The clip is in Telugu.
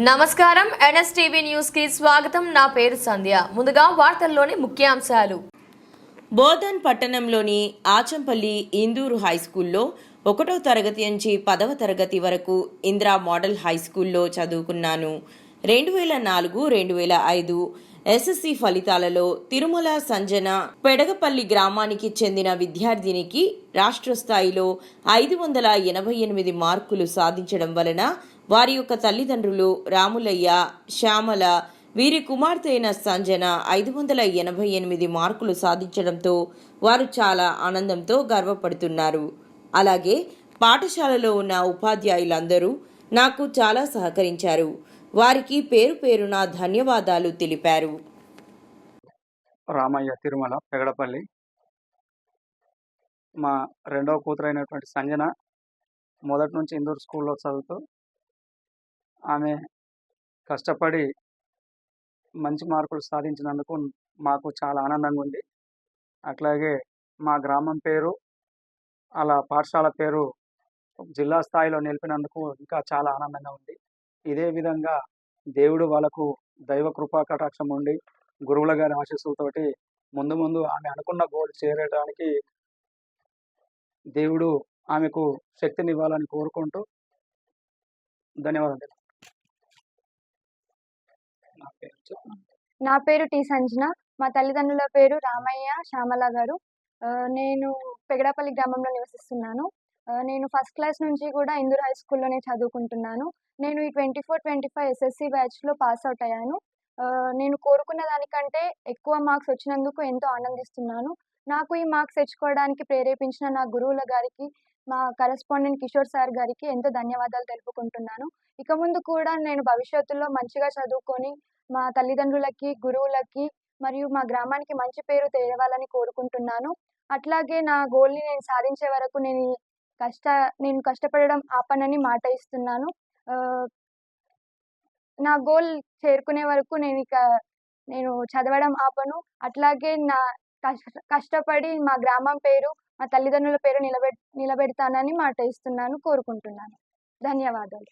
నమస్కారం. ఎన్ఎస్టీవీ న్యూస్కి స్వాగతం. నా పేరు సంధ్య. ముందుగా వార్తల్లోని ముఖ్యాంశాలు. బోధన్ పట్టణంలోని ఆచంపల్లి ఇందూరు హై స్కూల్లో ఒకటో తరగతి నుంచి పదవ తరగతి వరకు ఇందిరా మోడల్ హై స్కూల్లో చదువుకున్నాను. రెండు వేల నాలుగు రెండు వేల ఐదు ఎస్ఎస్సి ఫలితాలలో తిరుమల సంజన పెడగపల్లి గ్రామానికి చెందిన విద్యార్థినికి రాష్ట్ర స్థాయిలో ఐదు వందల ఎనభై ఎనిమిది మార్కులు సాధించడం వలన వారి యొక్క తల్లిదండ్రులు రాములయ్య శ్యామల వీరి కుమార్తె అయిన సంజన ఐదు వందల ఎనభై ఎనిమిది మార్కులు సాధించడంతో వారు చాలా ఆనందంతో గర్వపడుతున్నారు. అలాగే పాఠశాలలో ఉన్న ఉపాధ్యాయులందరూ నాకు చాలా సహకరించారు. వారికి పేరు పేరున ధన్యవాదాలు తెలిపారు. రామయ్య తిరుమల పెగడపల్లి. మా రెండవ కూతురైనటువంటి సంజన మొదటి నుంచి ఇందూరు స్కూల్లో చదువుతూ ఆమె కష్టపడి మంచి మార్కులు సాధించినందుకు మాకు చాలా ఆనందంగా ఉంది. అట్లాగే మా గ్రామం పేరు అలా పాఠశాల పేరు జిల్లా స్థాయిలో నిలిపినందుకు ఇంకా చాలా ఆనందంగా ఉంది. ఇదే విధంగా దేవుడు వాళ్ళకు దైవ కృపా కటాక్షం ఉండి గురువుల గారి ఆశీస్సులతోటి ముందు ముందు ఆమె అనుకున్న గోల్ చేరడానికి దేవుడు ఆమెకు శక్తిని ఇవ్వాలని కోరుకుంటూ ధన్యవాదాలు. నా పేరు నా పేరు టి సంజన. మా తల్లిదండ్రుల పేరు రామయ్య శ్యామల గారు. నేను పెగడాపల్లి గ్రామంలో నివసిస్తున్నాను. నేను ఫస్ట్ క్లాస్ నుంచి కూడా ఇందూర్ హై స్కూల్లోనే చదువుకుంటున్నాను. నేను ఈ twenty four twenty five SSC బ్యాచ్లో పాస్ అవుట్ అయ్యాను. నేను కోరుకున్న దానికంటే ఎక్కువ మార్క్స్ వచ్చినందుకు ఎంతో ఆనందిస్తున్నాను. నాకు ఈ మార్క్స్ తెచ్చుకోవడానికి ప్రేరేపించిన నా గురువుల గారికి మా కరెస్పాండెంట్ కిషోర్ సార్ గారికి ఎంతో ధన్యవాదాలు తెలుపుకుంటున్నాను. ఇక ముందు కూడా నేను భవిష్యత్తులో మంచిగా చదువుకొని మా తల్లిదండ్రులకి గురువులకి మరియు మా గ్రామానికి మంచి పేరు తేవాలని కోరుకుంటున్నాను. అట్లాగే నా గోల్ని నేను సాధించే వరకు నేను కష్ట నేను కష్టపడడం ఆపనని మాట ఇస్తున్నాను. నా గోల్ చేరుకునే వరకు నేను ఇక నేను చదవడం ఆపను. అట్లాగే నా కష్ట కష్టపడి మా గ్రామం పేరు మా తల్లిదండ్రుల పేరు నిలబె నిలబెడతానని మాట ఇస్తున్నాను కోరుకుంటున్నాను. ధన్యవాదాలు.